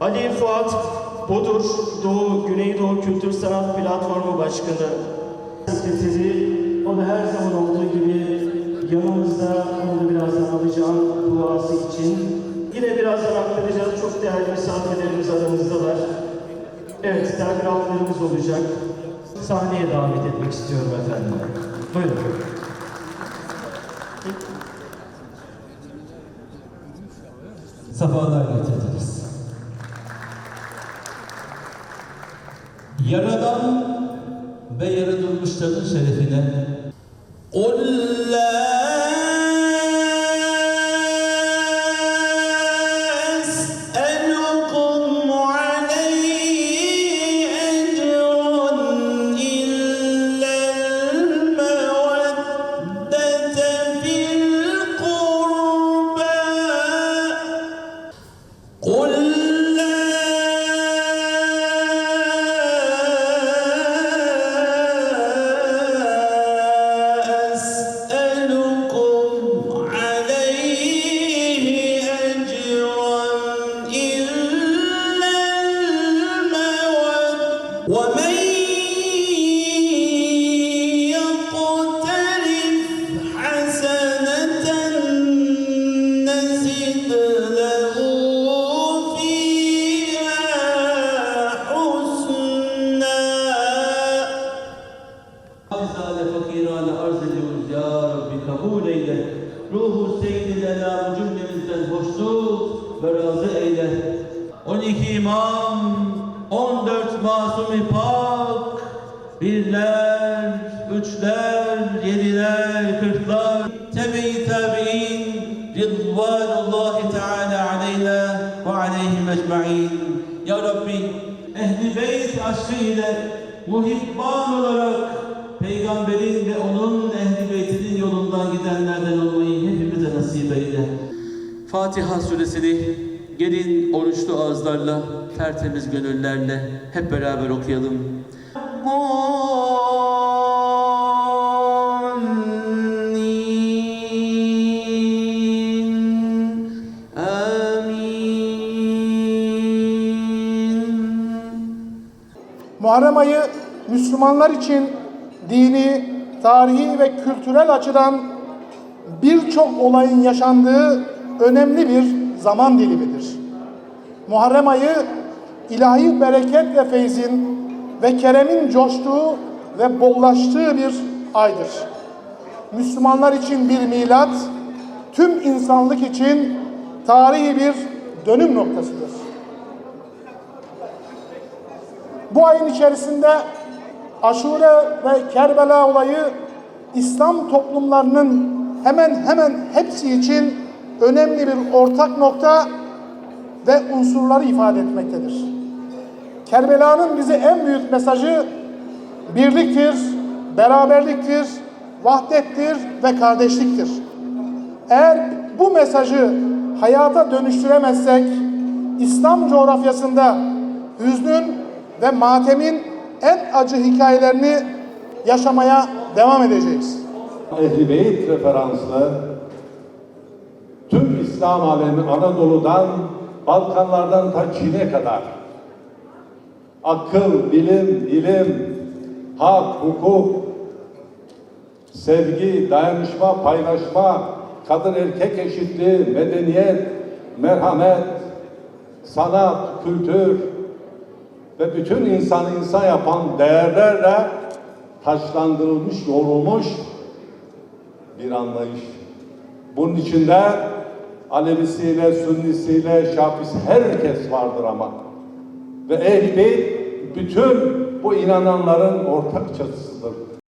Ali Fuat Bodur, Doğu Güneydoğu Kültür Sanat Platformu Başkanı. Sekreteri, o da her zaman olduğu gibi yanımızda, onu da birazdan alacağım duası için. Yine birazdan aktaracağız, çok değerli misafirlerimiz aramızdalar. Evet, telgraflarımız olacak. Sahneye davet etmek istiyorum efendim. Buyurun. Sefalar getirdiniz. Yaradan ve yaratılmışların şerefine. قُلْ Ruhu seyyidil elam cümlemizden hoşnut ve razı eyle. 12 imam, 14 masumi pak, birler, üçler, yediler, kırklar, tebe-i tabi'in, Ridvanullahi Teala aleyna ve aleyhim ecma'in. Ya Rabbi, Ehli Beyt aşkı ile muhibban olarak Peygamberin ve onun ehli beytinin yolundan gidenlerden olmayı hepimize nasip eyle. Fatiha suresini gelin oruçlu ağızlarla, tertemiz gönüllerle hep beraber okuyalım. Muharrem ayı Müslümanlar için dini, tarihi ve kültürel açıdan birçok olayın yaşandığı önemli bir zaman dilimidir. Muharrem ayı ilahi bereket ve feyzin ve keremin coştuğu ve bollaştığı bir aydır. Müslümanlar için bir milat, tüm insanlık için tarihi bir dönüm noktasıdır. Bu ayın içerisinde Aşure ve Kerbela olayı İslam toplumlarının hemen hemen hepsi için önemli bir ortak nokta ve unsurları ifade etmektedir. Kerbela'nın bize en büyük mesajı birliktir, beraberliktir, vahdettir ve kardeşliktir. Eğer bu mesajı hayata dönüştüremezsek İslam coğrafyasında hüznün ve matemin en acı hikayelerini yaşamaya devam edeceğiz. Ehl-i Beyt referanslı tüm İslam alemi Anadolu'dan Balkanlardan ta Çin'e kadar akıl, bilim, ilim, hak, hukuk, sevgi, dayanışma, paylaşma, kadın erkek eşitliği, medeniyet, merhamet, sanat, kültür ve bütün insanı insan yapan değerlerle taşlandırılmış, yorulmuş bir anlayış. Bunun içinde Alevisiyle, Sünnisiyle, Şafisi herkes vardır ama. Ve Beyt bütün bu inananların ortak çatısıdır.